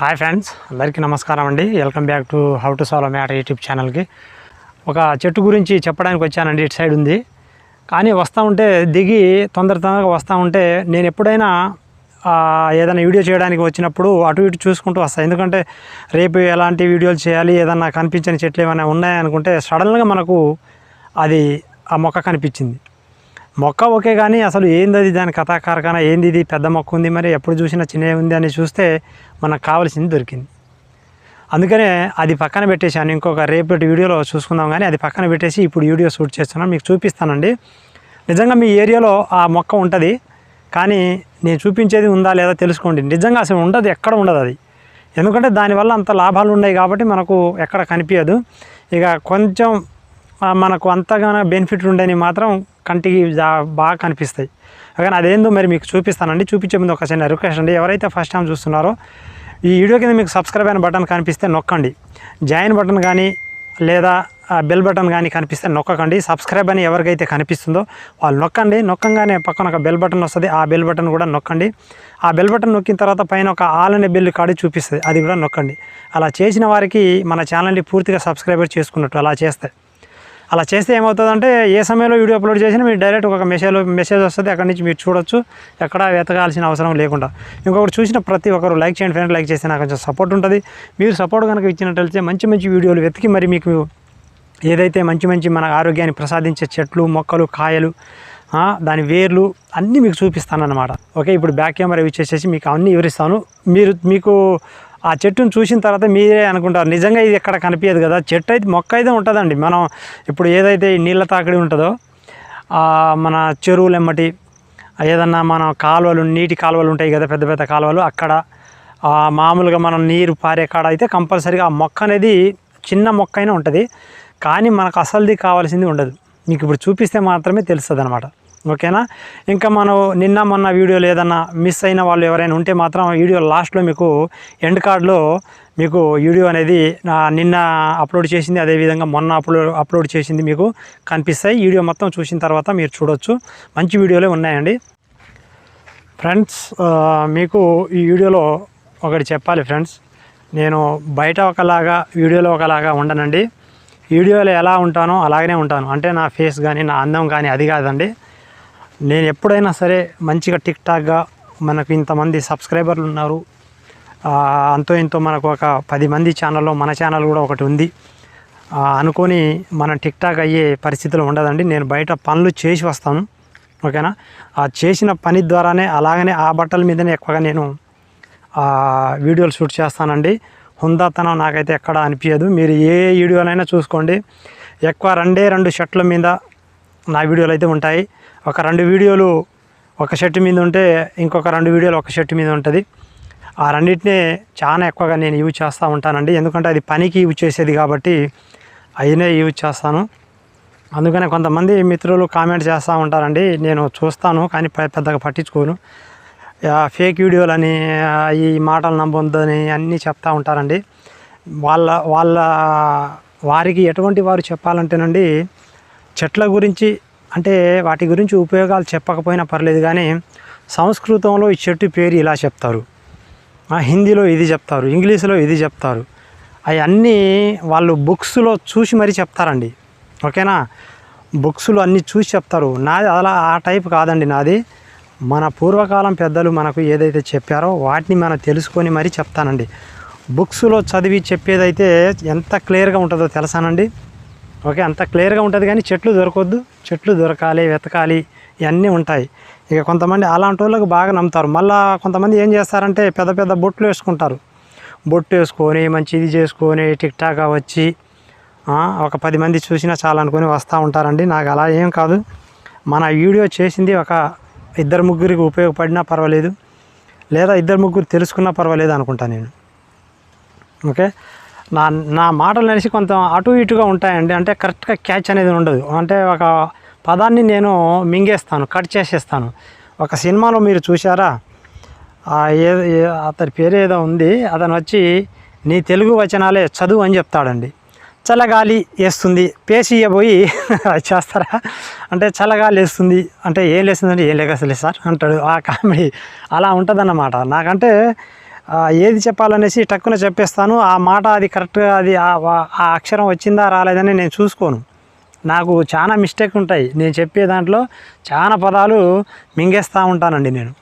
Hi friends అందరికీ నమస్కారం అండి. Welcome back to how to solve matter YouTube ఛానల్కి. ఒక చెట్టు గురించి చెప్పడానికి వచ్చానండి ఇటు సైడ్ ఉంది. కానీ వస్తూ ఉంటే దిగి తొందర తొందరగా వస్తూ ఉంటే నేను ఎప్పుడైనా ఏదైనా వీడియో చేయడానికి వచ్చినప్పుడు అటు ఇటు చూసుకుంటూ వస్తాను ఎందుకంటే రేపు ఎలాంటి వీడియోలు చేయాలి ఏదన్నా కనిపించని చెట్లు ఏమైనా ఉన్నాయనుకుంటే సడన్గా మనకు అది ఆ మొక్క కనిపించింది. మొక్క ఓకే కానీ అసలు ఏంది అది దాని కథాకారకన? ఏంది ఇది పెద్ద మొక్క ఉంది మరి ఎప్పుడు చూసినా చిన్న ఉంది అని చూస్తే మనకు కావాల్సింది దొరికింది. అందుకనే అది పక్కన పెట్టేశాను. ఇంకొక రేపటి వీడియోలో చూసుకుందాం కానీ అది పక్కన పెట్టేసి ఇప్పుడు వీడియో షూట్ చేస్తున్నాను. మీకు చూపిస్తానండి. నిజంగా మీ ఏరియాలో ఆ మొక్క ఉంటుంది. కానీ నేను చూపించేది ఉందా లేదా తెలుసుకోండి. నిజంగా అసలు ఉండదు ఎక్కడ ఉండదు అది. ఎందుకంటే దానివల్ల అంత లాభాలు ఉన్నాయి కాబట్టి మనకు ఎక్కడ కనిపించదు ఇక కొంచెం మనకు అంతగానో బెనిఫిట్ ఉండని మాత్రం కంటికి బాగా కనిపిస్తాయి. కానీ అదేందో మరి మీకు చూపిస్తానండి. చూపించే ముందు ఒక చిన్న రిక్వెస్ట్ అండి. ఎవరైతే ఫస్ట్ టైం చూస్తున్నారో ఈ వీడియో కింద మీకు సబ్స్క్రైబ్ అయిన బటన్ కనిపిస్తే నొక్కండి. జాయిన్ బటన్ కానీ లేదా బెల్ బటన్ కానీ కనిపిస్తే నొక్కకండి. సబ్స్క్రైబ్ అని ఎవరికైతే కనిపిస్తుందో వాళ్ళు నొక్కండి. నొక్కంగానే పక్కన ఒక బెల్ బటన్ వస్తుంది. ఆ బెల్ బటన్ కూడా నొక్కండి. ఆ బెల్ బటన్ నొక్కిన తర్వాత పైన ఒక ఆల్ అనే బెల్ కాడి చూపిస్తుంది. అది కూడా నొక్కండి. అలా చేసిన వారికి మన ఛానల్ని పూర్తిగా సబ్స్క్రైబర్ చేసుకున్నట్టు అలా చేస్తాయి అలా చేస్తే ఏమవుతుందంటే ఏ సమయంలో వీడియో అప్లోడ్ చేసినా మీరు డైరెక్ట్ ఒక మెసేజ్ మెసేజ్ వస్తుంది అక్కడి నుంచి మీరు చూడొచ్చు. ఎక్కడ వెతకాల్సిన అవసరం లేకుండా. ఇంకొకటి చూసిన ప్రతి ఒక్కరు లైక్ చేయండి ఫ్రెండ్ లైక్ చేస్తే నాకు కొంచెం సపోర్ట్ ఉంటుంది. మీరు సపోర్ట్ కనుక ఇచ్చినట్లయితే మంచి మంచి వీడియోలు వెతికి మరి మీకు ఏదైతే మంచి మంచి మన ఆరోగ్యాన్ని ప్రసాదించే చెట్లు మొక్కలు కాయలు దాని వేర్లు అన్నీ మీకు చూపిస్తానన్నమాట. ఓకే ఇప్పుడు బ్యాక్ కెమెరా యూజ్ చేసేసి మీకు అన్నీ వివరిస్తాను. మీరు మీకు ఆ చెట్టును చూసిన తర్వాత మీరే అనుకుంటారు నిజంగా ఇది ఎక్కడ కనిపించదు కదా? చెట్టు అయితే మొక్క అయితే ఉంటుందండి. మనం ఇప్పుడు ఏదైతే నీళ్ళ తాకిడి ఉంటుందో మన చెరువులు ఎమ్మటి ఏదన్నా మన కాలువలు నీటి కాలువలు ఉంటాయి కదా పెద్ద పెద్ద కాలువలు అక్కడ మామూలుగా మనం నీరు పారే కాడ అయితే కంపల్సరీగా ఆ మొక్క అనేది చిన్న మొక్క అయినా ఉంటుంది. కానీ మనకు అసలుది కావాల్సింది ఉండదు. మీకు ఇప్పుడు చూపిస్తే మాత్రమే తెలుస్తుంది అనమాట ఓకేనా? ఇంకా మనం నిన్న మొన్న వీడియోలు ఏదన్నా మిస్ అయిన వాళ్ళు ఎవరైనా ఉంటే మాత్రం వీడియో లాస్ట్లో మీకు ఎండ్ కార్డ్లో మీకు వీడియో అనేది నిన్న అప్లోడ్ చేసింది అదేవిధంగా మొన్న అప్లోడ్ అప్లోడ్ చేసింది మీకు కనిపిస్తాయి. వీడియో మొత్తం చూసిన తర్వాత మీరు చూడొచ్చు. మంచి వీడియోలే ఉన్నాయండి. ఫ్రెండ్స్ మీకు ఈ వీడియోలో ఒకటి చెప్పాలి ఫ్రెండ్స్. నేను బయట ఒకలాగా వీడియోలో ఒకలాగా ఉండనండి. వీడియోలో ఎలా ఉంటానో అలాగనే ఉంటాను. అంటే నా ఫేస్ కానీ నా అందం కానీ అది కాదండి. నేను ఎప్పుడైనా సరే మంచిగా టిక్ టాక్గా మనకు ఇంతమంది సబ్స్క్రైబర్లు ఉన్నారు. అంతో ఇంతో మనకు ఒక పది మంది ఛానల్లో మన ఛానల్ కూడా ఒకటి ఉంది. అనుకొని మనం టిక్ టాక్ అయ్యే పరిస్థితులు ఉండదండి. నేను బయట పనులు చేసి వస్తాను. ఓకేనా? ఆ చేసిన పని ద్వారానే అలాగనే ఆ బట్టల మీదనే ఎక్కువగా నేను వీడియోలు షూట్ చేస్తానండి. హుందాతనం నాకైతే ఎక్కడ అనిపించదు మీరు ఏ వీడియోలైనా చూసుకోండి. ఎక్కువ రెండే రెండు షర్ట్ల మీద నా వీడియోలు అయితే ఉంటాయి. ఒక రెండు వీడియోలు ఒక షర్ట్ మీద ఉంటే ఇంకొక రెండు వీడియోలు ఒక షర్ట్ మీద ఉంటుంది. ఆ రెండింటినే చాలా ఎక్కువగా నేను యూజ్ చేస్తూ ఉంటానండి. ఎందుకంటే అది పనికి యూజ్ చేసేది కాబట్టి అయినే యూజ్ చేస్తాను. అందుకనే కొంతమంది మిత్రులు కామెంట్ చేస్తూ ఉంటారండి. నేను చూస్తాను కానీ పెద్దగా పట్టించుకోను. ఫేక్ వీడియోలని ఈ మాటలు నమ్మొద్దని అన్నీ చెప్తా ఉంటారండి. వాళ్ళ వాళ్ళ వారికి ఎటువంటి వారు చెప్పాలంటేనండి చెట్ల గురించి అంటే వాటి గురించి ఉపయోగాలు చెప్పకపోయినా పర్లేదు కానీ సంస్కృతంలో ఈ చెట్టు పేరు ఇలా చెప్తారు. హిందీలో ఇది చెప్తారు ఇంగ్లీష్లో ఇది చెప్తారు. అవన్నీ వాళ్ళు బుక్స్లో చూసి మరీ చెప్తారండి. ఓకేనా? బుక్స్లో అన్నీ చూసి చెప్తారు. నాది అలా ఆ టైప్ కాదండి నాది. మన పూర్వకాలం పెద్దలు మనకు ఏదైతే చెప్పారో వాటిని మనం తెలుసుకొని మరీ చెప్తానండి. బుక్స్లో చదివి చెప్పేదైతే ఎంత క్లియర్గా ఉంటుందో తెలుసానండి? ఓకే అంత క్లియర్గా ఉంటుంది కానీ చెట్లు దొరకొద్దు. చెట్లు దొరకాలి వెతకాలి ఇవన్నీ ఉంటాయి. ఇక కొంతమంది అలాంటి వాళ్ళకి బాగా నమ్ముతారు. మళ్ళీ కొంతమంది ఏం చేస్తారంటే పెద్ద పెద్ద బొట్లు వేసుకుంటారు. బొట్టు వేసుకొని మంచి ఇది చేసుకొని టిక్ టాక్ వచ్చి ఒక పది మంది చూసినా చాలా అనుకొని వస్తూ ఉంటారండి. నాకు అలా ఏం కాదు. మన వీడియో చేసింది ఒక ఇద్దరు ముగ్గురికి ఉపయోగపడినా పర్వాలేదు. లేదా ఇద్దరు ముగ్గురు తెలుసుకున్నా పర్వాలేదు అనుకుంటా నేను. ఓకే? నా నా మాటలు నడిచి కొంత అటు ఇటుగా ఉంటాయండి. అంటే కరెక్ట్గా క్యాచ్ అనేది ఉండదు. అంటే ఒక పదాన్ని నేను మింగేస్తాను కట్ చేసేస్తాను. ఒక సినిమాలో మీరు చూసారా ఏ అతని పేరు ఏదో ఉంది. అతను వచ్చి నీ తెలుగు వచనాలే చదువు అని చెప్తాడండి. చల్లగాలి వేస్తుంది పేసి ఇయ్యబోయి చేస్తారా? అంటే చల్లగాలి వేస్తుంది అంటే ఏం లేస్తుందంటే ఏం లేక అసలు సార్ అంటాడు. ఆ కామెడీ అలా ఉంటుందన్నమాట. నాకంటే ఏది చెప్పాలనేసి టక్కున చెప్పేస్తాను. ఆ మాట అది కరెక్ట్గా అది ఆ అక్షరం వచ్చిందా రాలేదని నేను చూసుకోను. నాకు చాలా మిస్టేక్ ఉంటాయి. నేను చెప్పే దాంట్లో చాలా పదాలు మింగేస్తూ ఉంటానండి నేను.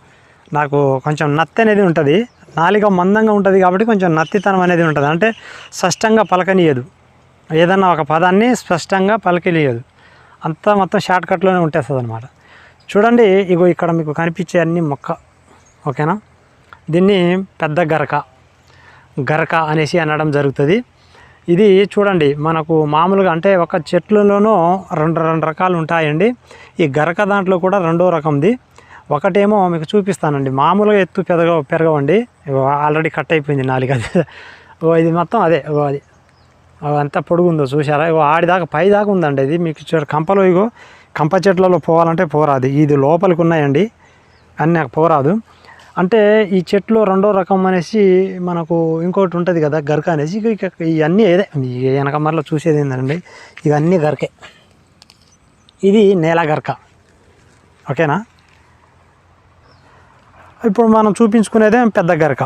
నాకు కొంచెం నత్తి అనేది ఉంటుంది. నాలిక మందంగా ఉంటుంది కాబట్టి కొంచెం నత్తితనం అనేది ఉంటుంది. అంటే స్పష్టంగా పలకనీయదు. ఏదన్నా ఒక పదాన్ని స్పష్టంగా పలకనీయదు. అంతా మొత్తం షార్ట్కట్లోనే ఉంటేస్తుంది అనమాట చూడండి ఇగో ఇక్కడ మీకు కనిపించే అన్ని మొక్క. ఓకేనా? దీన్ని పెద్ద గరక. గరక అనేసి అనడం జరుగుతుంది. ఇది చూడండి మనకు మామూలుగా అంటే ఒక చెట్లలోనూ రెండు రెండు రకాలు ఉంటాయండి. ఈ గరక దాంట్లో కూడా రెండో రకంది. ఒకటేమో మీకు చూపిస్తానండి. మామూలుగా ఎత్తు పెరగ పెరగవండి. ఆల్రెడీ కట్ అయిపోయింది నాలుగు. అది ఓ ఇది మొత్తం అదే. ఓ అది. ఓ ఎంత పొడుగు ఉందో చూసారా ఓ ఆడిదాకా పై దాకా ఉందండి ఇది. మీకు కంపలు కంపలో ఇగో కంప చెట్లలో పోవాలంటే పోరాదు. ఇది లోపలికి ఉన్నాయండి. అన్నీ నాకు పోరాదు. అంటే ఈ చెట్లు రెండో రకం అనేసి మనకు ఇంకోటి ఉంటుంది కదా గరక అనేసి. ఇక ఇవన్నీ ఏదే వెనక మరలో చూసేది ఏంటండి ఇవన్నీ గరకే. ఇది నేల గరక. ఓకేనా? ఇప్పుడు మనం చూపించుకునేదే పెద్ద గరక.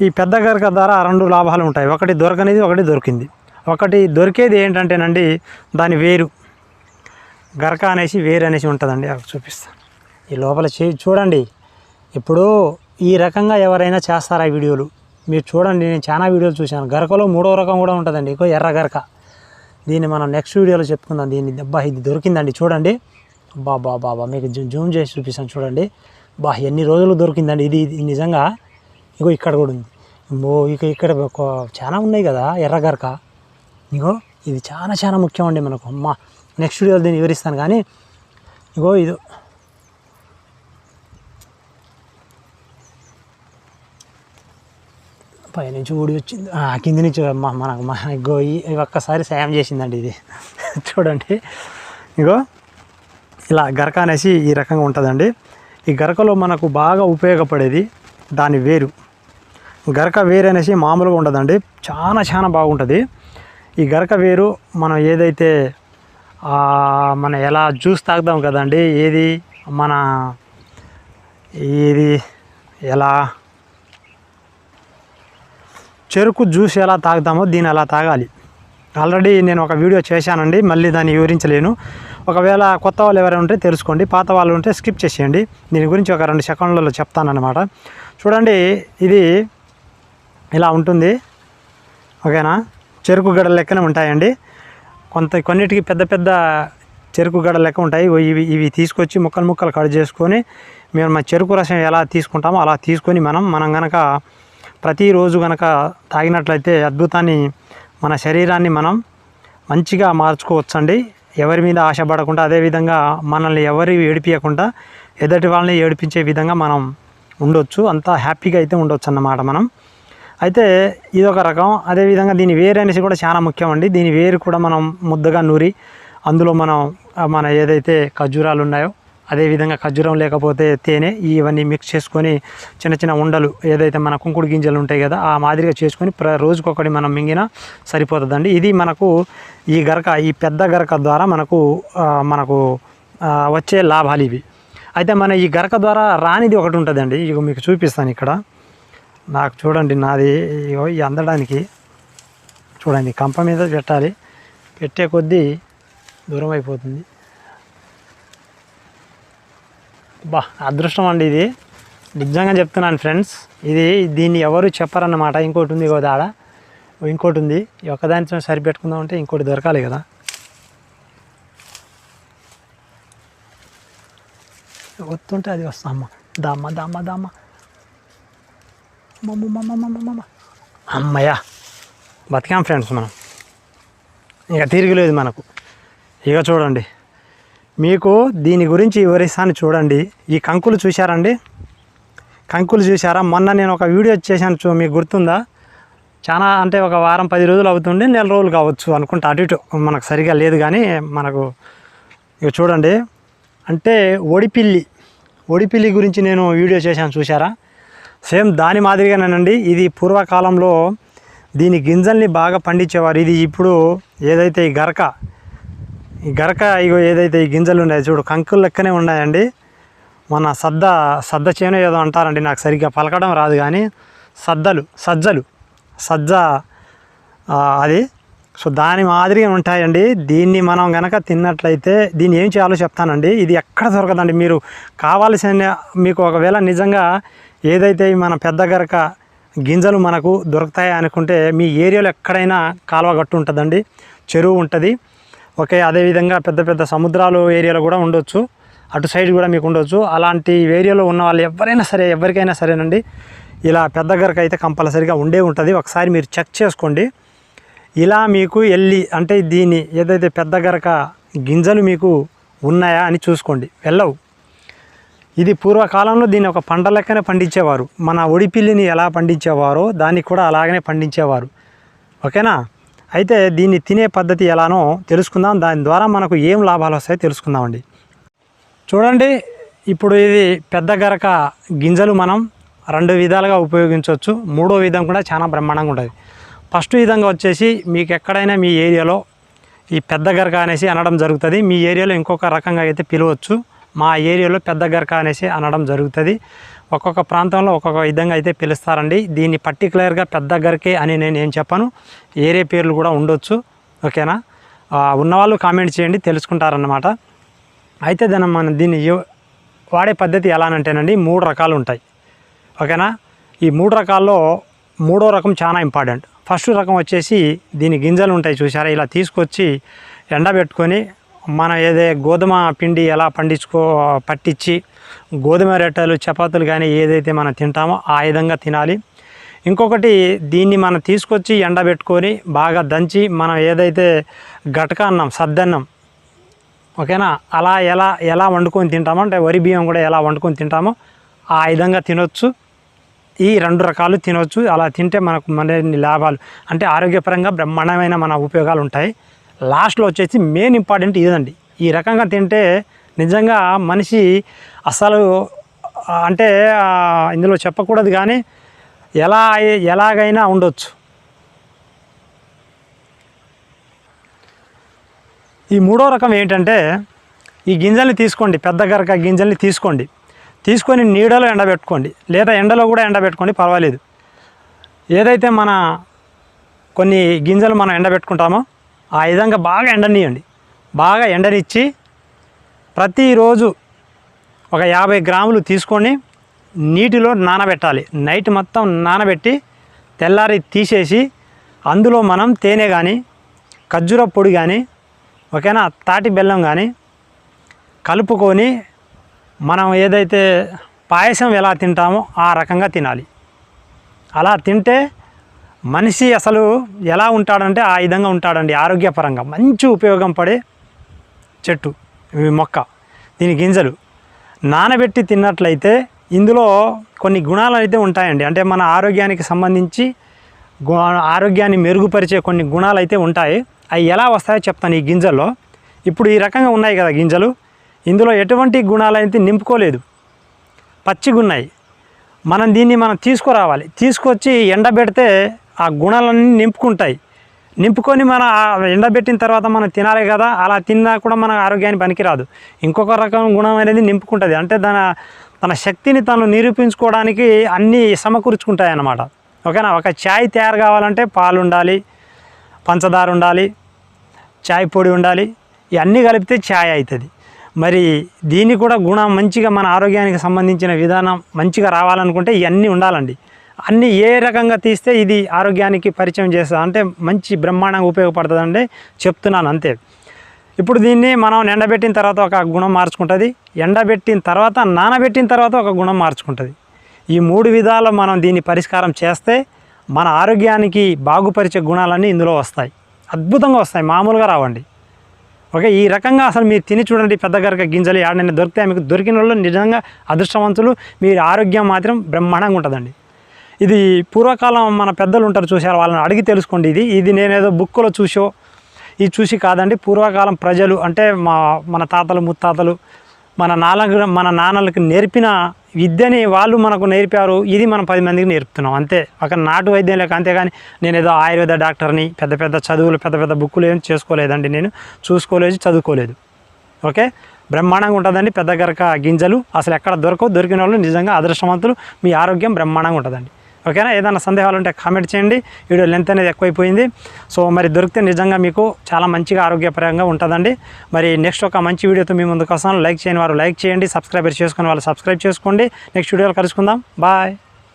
ఈ పెద్ద గరక ద్వారా రెండు లాభాలు ఉంటాయి. ఒకటి దొరకనిది ఒకటి దొరికింది. ఒకటి దొరికేది ఏంటంటేనండి దాని వేరు. గరక అనేసి వేరు అనేసి ఉంటుందండి. అక్కడ చూపిస్తాను ఈ లోపల చే చూడండి. ఇప్పుడు ఈ రకంగా ఎవరైనా చేస్తారా వీడియోలు? మీరు చూడండి నేను చాలా వీడియోలు చూశాను. గరకలో మూడో రకం కూడా ఉంటుందండి. ఇంకో ఎర్ర గరక. దీన్ని మనం నెక్స్ట్ వీడియోలో చెప్పుకుందాం. దీన్ని అబ్బా ఇది దొరికిందండి. చూడండి. బాబా బాబా మీకు జూమ్ చేసి చూపిస్తాను. చూడండి. బా ఎన్ని రోజులు దొరికిందండి. ఇది ఇది నిజంగా ఇగో ఇక్కడ కూడా ఉంది. ఓ ఇక ఇక్కడ చాలా ఉన్నాయి కదా ఎర్రగరక ఇగో ఇది చాలా చాలా ముఖ్యం అండి మనకు. అమ్మ నెక్స్ట్ వీడియోలో దీన్ని వివరిస్తాను. కానీ ఇగో ఇది పైనుంచి ఊడి వచ్చింది. ఆ, కింది నుంచి మా మనకు ఇగో ఈ- ఒక్కసారి సాయం చేసిందండి ఇది. చూడండి. ఇగో ఇలా గరక అనేసి ఈ రకంగా ఉంటుందండి. ఈ గరకలో మనకు బాగా ఉపయోగపడేది దాని వేరు. గరక వేరు అనేసి మామూలుగా ఉండదండి. చాలా చాలా బాగుంటుంది. ఈ గరక వేరు మనం ఏదైతే మనం ఎలా జ్యూస్ తాగుదాం కదండి ఏది మన ఇది ఎలా చెరుకు జ్యూస్ ఎలా తాగుతామో దీన్ని అలా తాగాలి. ఆల్రెడీ నేను ఒక వీడియో చేశానండి మళ్ళీ దాన్ని వివరించలేను. ఒకవేళ కొత్త వాళ్ళు ఎవరైనా ఉంటే తెలుసుకోండి పాత వాళ్ళు ఉంటే స్కిప్ చేసేయండి. దీని గురించి ఒక రెండు సెకండ్లలో చెప్తానన్నమాట. చూడండి ఇది ఇలా ఉంటుంది. ఓకేనా? చెరుకు గడల లెక్కనే ఉంటాయండి. కొంత కొన్నిటికి పెద్ద పెద్ద చెరుకు గడ లెక్క ఉంటాయి. ఇవి ఇవి తీసుకొచ్చి ముక్కలు ముక్కలు కట్ చేసుకొని మేము మా చెరుకు రసం ఎలా తీసుకుంటామో అలా తీసుకొని మనం మనం కనుక ప్రతిరోజు గనక తాగినట్లయితే అద్భుతాన్ని మన శరీరాన్ని మనం మంచిగా మార్చుకోవచ్చండి. ఎవరి మీద ఆశపడకుండా అదేవిధంగా మనల్ని ఎవరి ఏడిపించకుండా ఎదుటి వాళ్ళని ఏడిపించే విధంగా మనం ఉండొచ్చు. అంతా హ్యాపీగా అయితే ఉండొచ్చు అన్నమాట మనం. అయితే ఇది ఒక రకం. అదేవిధంగా దీని వేరు అనేసి కూడా చాలా ముఖ్యం అండి దీని వేరు కూడా మనం ముద్దగా నూరి అందులో మనం మన ఏదైతే ఖర్జూరాలు ఉన్నాయో అదేవిధంగా ఖర్జూరం లేకపోతే తేనె ఇవన్నీ మిక్స్ చేసుకొని చిన్న చిన్న ఉండలు ఏదైతే మన కుంకుడు గింజలు ఉంటాయి కదా ఆ మాదిరిగా చేసుకొని ప్ర రోజుకొకటి మనం మింగినా సరిపోతుందండి. ఇది మనకు ఈ గరక ఈ పెద్ద గరక ద్వారా మనకు మనకు వచ్చే లాభాలు ఇవి. అయితే మన ఈ గరక ద్వారా రానిది ఒకటి ఉంటుందండి. ఇక మీకు చూపిస్తాను ఇక్కడ. నాకు చూడండి నాది ఇగో ఈ అందడానికి చూడండి కంప మీద పెట్టాలి. పెట్టే కొద్దీ దూరం అయిపోతుంది. బా అదృష్టం అండి ఇది. నిజంగా చెప్తున్నాను ఫ్రెండ్స్ ఇది దీన్ని ఎవరు చెప్పరన్నమాట. ఇంకోటి ఉంది ఇగో దాడ ఇంకోటి ఉంది. ఒకదానితో సరిపెట్టుకుందాం అంటే ఇంకోటి దొరకాలి కదా. వస్తుంటే అది వస్తామ్మ దమ్మ దమ్మ దమ్మ. మమ్మ మమ్మ మమ్మ మమ్మ బతికాం ఫ్రెండ్స్ మనం. ఇక తిరిగిలేదు మనకు. ఇక చూడండి. మీకు దీని గురించి వివరిస్తాను చూడండి. ఈ కంకులు చూశారండి? కంకులు చూశారా? మొన్న నేను ఒక వీడియో చేశాను చూ మీకు గుర్తుందా? చాలా అంటే ఒక వారం పది రోజులు అవుతుండే నెల రోజులు కావచ్చు అనుకుంటా. అటు ఇటు మనకు సరిగా లేదు కానీ మనకు ఇక చూడండి. అంటే ఒడిపిల్లి ఒడిపిల్లి గురించి నేను వీడియో చేశాను చూసారా సేమ్ దాని మాదిరిగానేనండి. ఇది పూర్వకాలంలో దీని గింజల్ని బాగా పండించేవారు. ఇది ఇప్పుడు ఏదైతే ఈ గరక ఈ గరక ఇగో ఏదైతే ఈ గింజలు ఉన్నాయి చూడు కంకులు లెక్కనే ఉన్నాయండి. మన సద్ద సద్ద చేను ఏదో అంటారండి నాకు సరిగ్గా పలకడం రాదు కానీ సద్దలు సజ్జలు సజ్జ అది. సో దాని మాదిరిగా ఉంటాయండి. దీన్ని మనం గనక తిన్నట్లయితే దీన్ని ఏం చేయాలో చెప్తానండి. ఇది ఎక్కడ దొరకదండి. మీరు కావాల్సిన మీకు ఒకవేళ నిజంగా ఏదైతే మన పెద్ద గరక గింజలు మనకు దొరుకుతాయి అనుకుంటే మీ ఏరియాలో ఎక్కడైనా కాలువ గట్టు ఉంటుందండి. చెరువు ఉంటుంది. ఓకే అదేవిధంగా పెద్ద పెద్ద సముద్రాలు ఏరియాలో కూడా ఉండొచ్చు. అటు సైడ్ కూడా మీకు ఉండొచ్చు. అలాంటి ఏరియాలో ఉన్న వాళ్ళు ఎవరైనా సరే ఎవరికైనా సరేనండి ఇలా పెద్ద గరక అయితే కంపల్సరీగా ఉండే ఉంటుంది. ఒకసారి మీరు చెక్ చేసుకోండి. ఇలా మీకు వెళ్ళి అంటే దీని ఏదైతే పెద్ద గరక గింజలు మీకు ఉన్నాయా అని చూసుకోండి. వెళ్ళవు. ఇది పూర్వకాలంలో దీన్ని ఒక పంట లెక్కనే పండించేవారు. మన ఒడిపిల్లిని ఎలా పండించేవారో దాన్ని కూడా అలాగనే పండించేవారు. ఓకేనా? అయితే దీన్ని తినే పద్ధతి ఎలానో తెలుసుకుందాం. దాని ద్వారా మనకు ఏం లాభాలు వస్తాయో తెలుసుకుందామండి. చూడండి ఇప్పుడు ఇది పెద్ద గరక గింజలు మనం రెండు విధాలుగా ఉపయోగించవచ్చు. మూడో విధం కూడా చాలా బ్రహ్మాండంగా ఉంటుంది. ఫస్ట్ విధంగా వచ్చేసి మీకు ఎక్కడైనా మీ ఏరియాలో ఈ పెద్ద గరక అనేసి అనడం జరుగుతుంది. మీ ఏరియాలో ఇంకొక రకంగా అయితే పిలవచ్చు. మా ఏరియాలో పెద్ద గరక అనేసి అనడం జరుగుతుంది. ఒక్కొక్క ప్రాంతంలో ఒక్కొక్క విధంగా అయితే పిలుస్తారండి. దీన్ని పర్టికులర్గా పెద్ద గరికే అని నేను ఏం చెప్పను. ఏరే పేర్లు కూడా ఉండొచ్చు. ఓకేనా? ఉన్నవాళ్ళు కామెంట్ చేయండి తెలుసుకుంటారన్నమాట. అయితే దాన్ని మనం దీన్ని వాడే పద్ధతి ఎలా అంటేనండి మూడు రకాలు ఉంటాయి. ఓకేనా? ఈ మూడు రకాల్లో మూడో రకం చాలా ఇంపార్టెంట్ ఫస్ట్ రకం వచ్చేసి దీని గింజలు ఉంటాయి చూసారా ఇలా తీసుకొచ్చి ఎండబెట్టుకొని మనం ఏదే గోధుమ పిండి ఎలా పండించుకో పట్టించి గోధుమ రొట్టెలు చపాతీలు కానీ ఏదైతే మనం తింటామో ఆ విధంగా తినాలి. ఇంకొకటి దీన్ని మనం తీసుకొచ్చి ఎండబెట్టుకొని బాగా దంచి మనం ఏదైతే గటక అన్నం సద్దన్నం ఓకేనా? అలా ఎలా ఎలా వండుకొని తింటామో అంటే వరి బియ్యం కూడా ఎలా వండుకొని తింటామో ఆ విధంగా తినొచ్చు. ఈ రెండు రకాలు తినొచ్చు. అలా తింటే మనకు మరిన్ని లాభాలు అంటే ఆరోగ్యపరంగా బ్రహ్మాండమైన మన ఉపయోగాలు ఉంటాయి. లాస్ట్లో వచ్చేసి మెయిన్ ఇంపార్టెంట్ ఇదండి. ఈ రకంగా తింటే నిజంగా మనిషి అసలు అంటే ఇందులో చెప్పకూడదు కానీ ఎలా ఎలాగైనా ఉండొచ్చు. ఈ మూడో రకం ఏంటంటే ఈ గింజల్ని తీసుకోండి పెద్ద గరక గింజల్ని తీసుకోండి. తీసుకొని నీడలో ఎండబెట్టుకోండి. లేదా ఎండలో కూడా ఎండబెట్టుకోండి పర్వాలేదు. ఏదైతే మన కొన్ని గింజలు మనం ఎండబెట్టుకుంటామో ఆ విధంగా బాగా ఎండనీయండి. బాగా ఎండనిచ్చి ప్రతిరోజు ఒక యాభై గ్రాములు తీసుకొని నీటిలో నానబెట్టాలి. నైట్ మొత్తం నానబెట్టి తెల్లారి తీసేసి అందులో మనం తేనె కానీ ఖర్జూర పొడి కానీ ఓకేనా తాటి బెల్లం కానీ కలుపుకొని మనం ఏదైతే పాయసం ఎలా తింటామో ఆ రకంగా తినాలి. అలా తింటే మనిషి అసలు ఎలా ఉంటాడంటే ఆ విధంగా ఉంటాడండి. ఆరోగ్యపరంగా మంచి ఉపయోగం పడే చెట్టు మొక్క దీని గింజలు. నానబెట్టి తిన్నట్లయితే ఇందులో కొన్ని గుణాలు అయితే ఉంటాయండి. అంటే మన ఆరోగ్యానికి సంబంధించి ఆరోగ్యాన్ని మెరుగుపరిచే కొన్ని గుణాలు అయితే ఉంటాయి. అవి ఎలా వస్తాయో చెప్తాను ఈ గింజల్లో. ఇప్పుడు ఈ రకంగా ఉన్నాయి కదా గింజలు. ఇందులో ఎటువంటి గుణాలు అయితే నింపుకోలేదు పచ్చిగున్నాయి మనం దీన్ని మనం తీసుకురావాలి. తీసుకొచ్చి ఎండబెడితే ఆ గుణాలన్నీ నింపుకుంటాయి. నింపుకొని మన ఎండబెట్టిన తర్వాత మనం తినాలి కదా అలా తిన్నా కూడా మన ఆరోగ్యానికి పనికిరాదు. ఇంకొక రకం గుణం అనేది నింపుకుంటుంది. అంటే తన తన శక్తిని తను నిరూపించుకోవడానికి అన్నీ సమకూర్చుకుంటాయి అన్నమాట ఓకేనా? ఒక ఛాయ్ తయారు కావాలంటే పాలు ఉండాలి పంచదార ఉండాలి చాయ్ పొడి ఉండాలి ఇవన్నీ కలిపితే ఛాయ్ అవుతుంది మరి దీన్ని కూడా గుణం మంచిగా మన ఆరోగ్యానికి సంబంధించిన విధానం మంచిగా రావాలనుకుంటే ఇవన్నీ ఉండాలండి. అన్నీ ఏ రకంగా తీస్తే ఇది ఆరోగ్యానికి పరిచయం చేస్తుంది. అంటే మంచి బ్రహ్మాండంగా ఉపయోగపడుతుందండి. చెప్తున్నాను అంతే. ఇప్పుడు దీన్ని మనం ఎండబెట్టిన తర్వాత ఒక గుణం మార్చుకుంటుంది. ఎండబెట్టిన తర్వాత నానబెట్టిన తర్వాత ఒక గుణం మార్చుకుంటుంది. ఈ మూడు విధాలు మనం దీన్ని పరిష్కారం చేస్తే మన ఆరోగ్యానికి బాగుపరిచే గుణాలన్నీ ఇందులో వస్తాయి. అద్భుతంగా వస్తాయి. మామూలుగా రావండి. ఓకే ఈ రకంగా అసలు మీరు తిని చూడండి పెద్ద గరక గింజలు. ఏడనైనా దొరికితే మీకు దొరికిన వాళ్ళు నిజంగా అదృష్టవంతులు. మీరు ఆరోగ్యం మాత్రం బ్రహ్మాండంగా ఉంటుందండి. ఇది పూర్వకాలం మన పెద్దలు ఉంటారు చూసారు వాళ్ళని అడిగి తెలుసుకోండి ఇది. ఇది నేనేదో బుక్లో చూసో ఇది చూసి కాదండి పూర్వకాలం ప్రజలు అంటే మా మన తాతలు ముత్తాతలు మన నాన్న మన నాన్నలకు నేర్పిన విద్యని వాళ్ళు మనకు నేర్పారు. ఇది మనం పది మందికి నేర్పుతున్నాం అంతే. ఒక నాటు వైద్యం లేక అంతేగాని నేను ఏదో ఆయుర్వేద డాక్టర్ని పెద్ద పెద్ద చదువులు పెద్ద పెద్ద బుక్కులు ఏం చేసుకోలేదండి నేను. చూసుకోలేదు చదువుకోలేదు. ఓకే? బ్రహ్మాండంగా ఉంటుందండి పెద్ద గరక గింజలు. అసలు ఎక్కడ దొరకవు దొరికిన వాళ్ళు నిజంగా అదృష్టవంతులు. మీ ఆరోగ్యం బ్రహ్మాండంగా ఉంటుందండి. ఓకేనా? ఏదైనా సందేహాలు ఉంటే కామెంట్ చేయండి. వీడియో లెంత్ అనేది ఎక్కువైపోయింది. సో మరి దొరికితే నిజంగా మీకు చాలా మంచిగా ఆరోగ్యపరంగా ఉంటుందండి. మరి నెక్స్ట్ ఒక మంచి వీడియోతో మీ ముందుకు వస్తాను. లైక్ చేయని వారు లైక్ చేయండి. సబ్స్క్రైబర్ చేసుకుని వాళ్ళు సబ్స్క్రైబ్ చేసుకోండి. నెక్స్ట్ వీడియోలో కలుసుకుందాం. బాయ్.